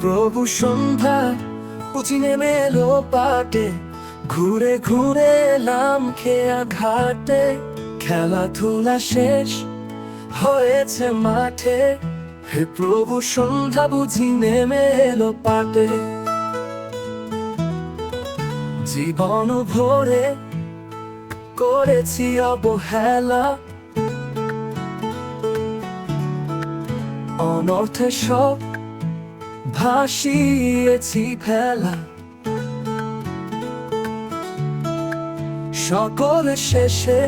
প্রভু সন্ধ্যা পুচি নেমে এলো পাটে, ঘুরে ঘুরে এলাম খেয়া ঘাটে। খেলাধুলা শেষ হয়েছে মাঠে। হে প্রভু সন্ধ্যা বুঝি নেমে এলো পাটে। জীবন ভরে করেছি অবহেলা। অনর্থে সব ভাসিয়েছি ফেলা সকল শেষে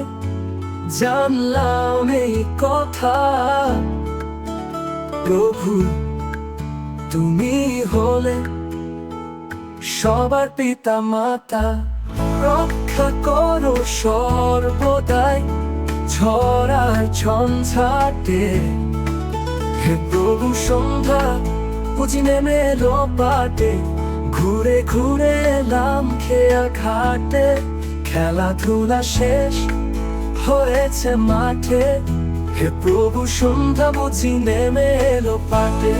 জানলাম এই কথা। প্রভু, তুমি হলে সবার পিতা মাতা রক্ষা করো সর্বদাই ঝড়ার ঝঞ্ঝাটে। হে প্রভু, সন্ধ্যা বুঝি নেমে এলো ঘুরে ঘুরে এলাম খেয়া ঘাটে। খেলাধুলা শেষ হয়েছে মাঠে। হে প্রভু, সন্ধ্যা বুঝি নেমে এলো পাটে।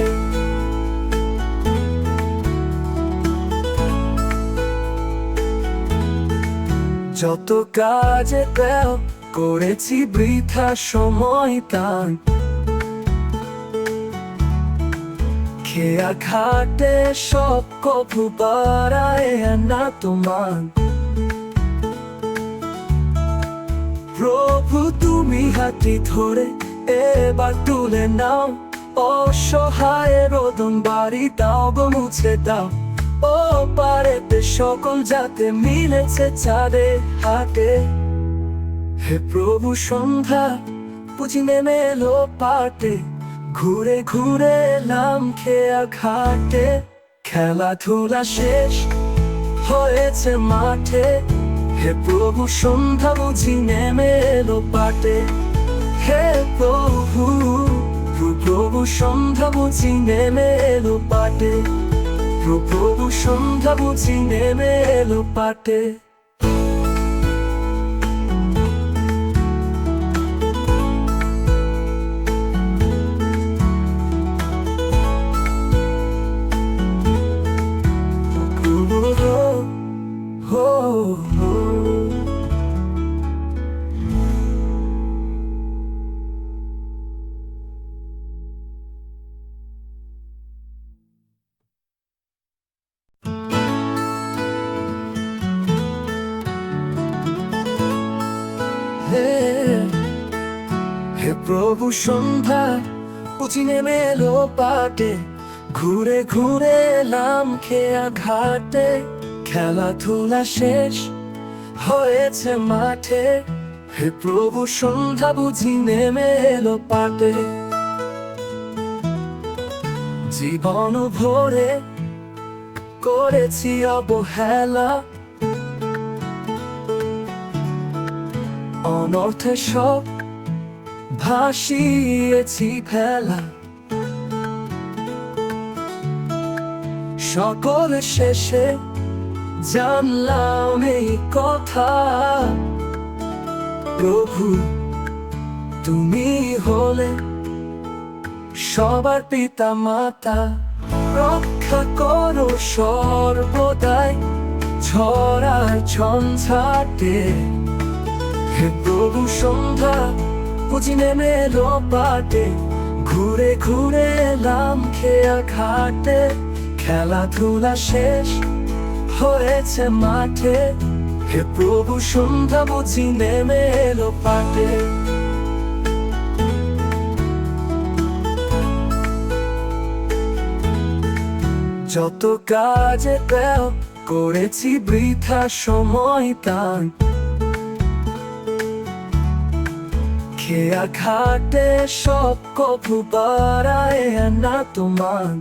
যত কাজে দেও করেছি বৃথা সময় তান খেয়া খাটে সব কভু বাড়ায় না তোমার। প্রভু, তুমি হাতি ধরে এবার তুলে নাও। অসহায় রোদন বাড়ি, দাও গো মুছে দাও। ও পারেতে সকল যাতে মিলেছে চাঁদে হাটে হে প্রভু, সন্ধ্যা, বুঝি নেমে এলো পাটে। ঘুরে ঘুরে নাম খেয়া ঘাটে, খেলাধুলা শেষ হয়েছে মাঠে। হে প্রভু, সন্ধ্যা বুঝি নেমে এলো পাটে। হে প্রভু প্রভু, সন্ধ্যা বুঝি নেমে এলো পাটে। প্রভু, সন্ধ্যা বুঝি নেমে এলো পাটে। হে প্রভু, সন্ধ্যা পুচি নেমে এলো পাটে, ঘুরে ঘুরে এলাম খেয়া ঘাটে, খেলাধুলা শেষ হয়েছে মাঠে। হে প্রভু, সন্ধ্যা বুঝি নেমে এলো পাটে। জীবন ভরে করেছি অবহেলা অনর্থে সব ভাসিয়েছি ফেলা সকল শেষে জানলাম এই কথা। প্রভু, তুমি হলে সবার পিতা মাতা রক্ষা করো সর্বদাই ঝড়ার ঝঞ্ঝাটে। হে প্রভু, সন্ধ্যা। বুঝি নেমে এলো পাটে। ঘুরে ঘুরে এলাম খেয়া ঘাটে। খেলাধুলা শেষ হয়েছে মাঠে। হে প্রভু, সন্ধ্যা। বুঝি নেমে এলো পাটে। যত কাজে দেও করেছি বৃথা সময় তান খেয়া ঘাটে সব কভু বাড়ায় না তোমার।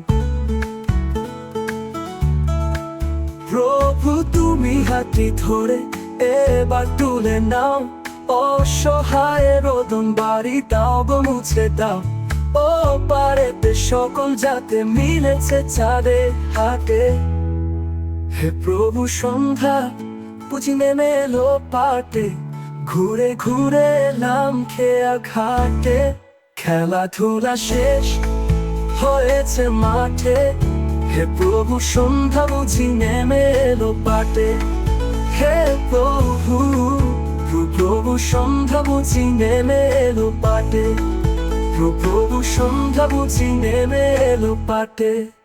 প্রভু, তুমি হাতি ধরে এবার তুলে নাও। অসহায় রোদন বাড়ি দাও মুছে দাও। ও পারেতে সকল যাতে মিলেছে চাঁদে হাটে হে প্রভু, সন্ধ্যা বুঝি নেমে এলো পাটে। ঘুরে ঘুরে নাম খেয়া ঘাটে, খেলাধুলা শেষ হয়েছে মাঠে। হে প্রভু, সন্ধ্যা বুঝি নেমে এলো পাটে। হে প্রভু প্রভু, সন্ধ্যা বুঝি নেমে এলো পাটে। প্রভু, সন্ধ্যা বুঝি নেমে এলো পাটে।